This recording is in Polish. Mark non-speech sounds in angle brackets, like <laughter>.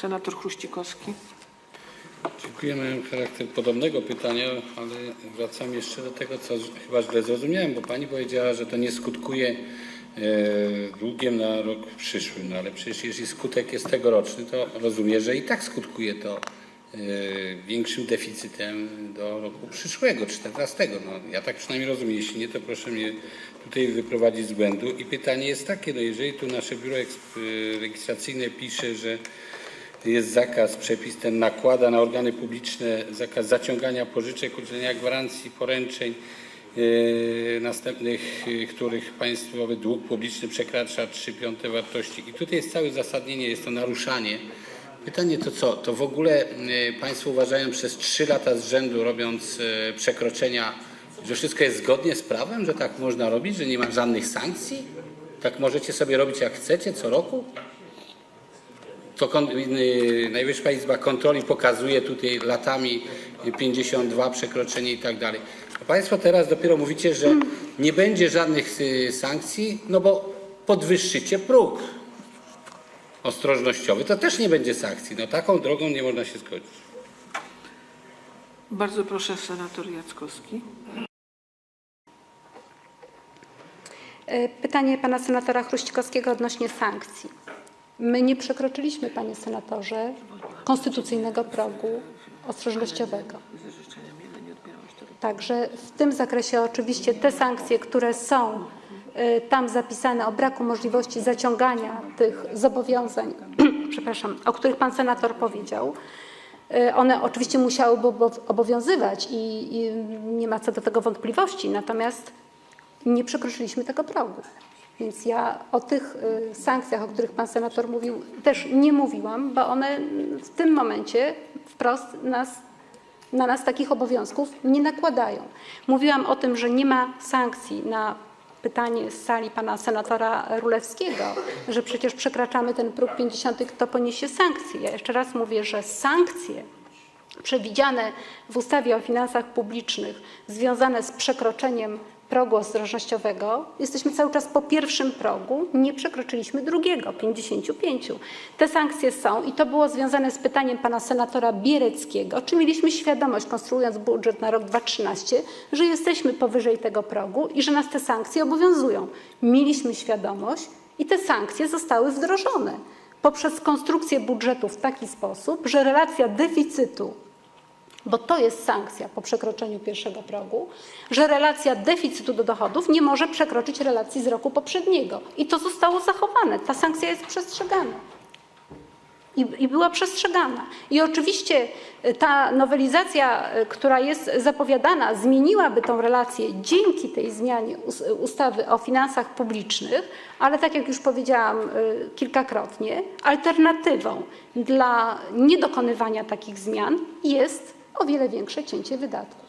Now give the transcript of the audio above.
Senator Chruścikowski. Dziękuję. Miałem charakter podobnego pytania, ale wracam jeszcze do tego, co chyba źle zrozumiałem, bo Pani powiedziała, że to nie skutkuje e, długiem na rok przyszły. No ale przecież jeśli skutek jest tegoroczny, to rozumiem, że i tak skutkuje to większym deficytem do roku przyszłego, 14. No, ja tak przynajmniej rozumiem. Jeśli nie, to proszę mnie tutaj wyprowadzić z błędu. I pytanie jest takie, no jeżeli tu nasze biuro e, legislacyjne pisze, że jest zakaz, przepis ten nakłada na organy publiczne zakaz zaciągania pożyczek, udzielenia gwarancji, poręczeń yy, następnych, yy, których państwowy dług publiczny przekracza 3 piąte wartości. I tutaj jest całe zasadnienie, jest to naruszanie. Pytanie to co? To w ogóle yy, Państwo uważają przez 3 lata z rzędu robiąc yy, przekroczenia, że wszystko jest zgodnie z prawem, że tak można robić, że nie ma żadnych sankcji? Tak możecie sobie robić jak chcecie co roku? to y, Najwyższa Izba Kontroli pokazuje tutaj latami 52 przekroczenie i tak dalej. A Państwo teraz dopiero mówicie, że nie będzie żadnych y, sankcji, no bo podwyższycie próg ostrożnościowy. To też nie będzie sankcji. No taką drogą nie można się zgodzić. Bardzo proszę, senator Jackowski. E, Pytanie pana senatora Chruścikowskiego odnośnie sankcji. My nie przekroczyliśmy, panie senatorze, konstytucyjnego progu ostrożnościowego. Także w tym zakresie oczywiście te sankcje, które są tam zapisane o braku możliwości zaciągania tych zobowiązań, <clears throat> przepraszam, o których pan senator powiedział, e, one oczywiście musiałyby obo- obowiązywać i, i nie ma co do tego wątpliwości, natomiast nie przekroczyliśmy tego progu. Więc ja o tych y, sankcjach, o których pan senator mówił, też nie mówiłam, bo one w tym momencie wprost nas, na nas takich obowiązków nie nakładają. Mówiłam o tym, że nie ma sankcji na pytanie z sali pana senatora Rulewskiego, że przecież przekraczamy ten próg 50, kto poniesie sankcje. Ja jeszcze raz mówię, że sankcje przewidziane w ustawie o finansach publicznych związane z przekroczeniem progu ostrożnościowego, jesteśmy cały czas po pierwszym progu, nie przekroczyliśmy drugiego, 55. Te sankcje są i to było związane z pytaniem pana senatora Biereckiego, czy mieliśmy świadomość, konstruując budżet na rok 2013, że jesteśmy powyżej tego progu i że nas te sankcje obowiązują. Mieliśmy świadomość i te sankcje zostały wdrożone poprzez konstrukcję budżetu w taki sposób, że relacja deficytu bo to jest sankcja po przekroczeniu pierwszego progu, że relacja deficytu do dochodów nie może przekroczyć relacji z roku poprzedniego. I to zostało zachowane. Ta sankcja jest przestrzegana. I, I była przestrzegana. I oczywiście y, ta nowelizacja, y, która jest zapowiadana, zmieniłaby tą relację dzięki tej zmianie us- ustawy o finansach publicznych, ale tak jak już powiedziałam y, kilkakrotnie, alternatywą dla niedokonywania takich zmian jest o wiele większe cięcie wydatków.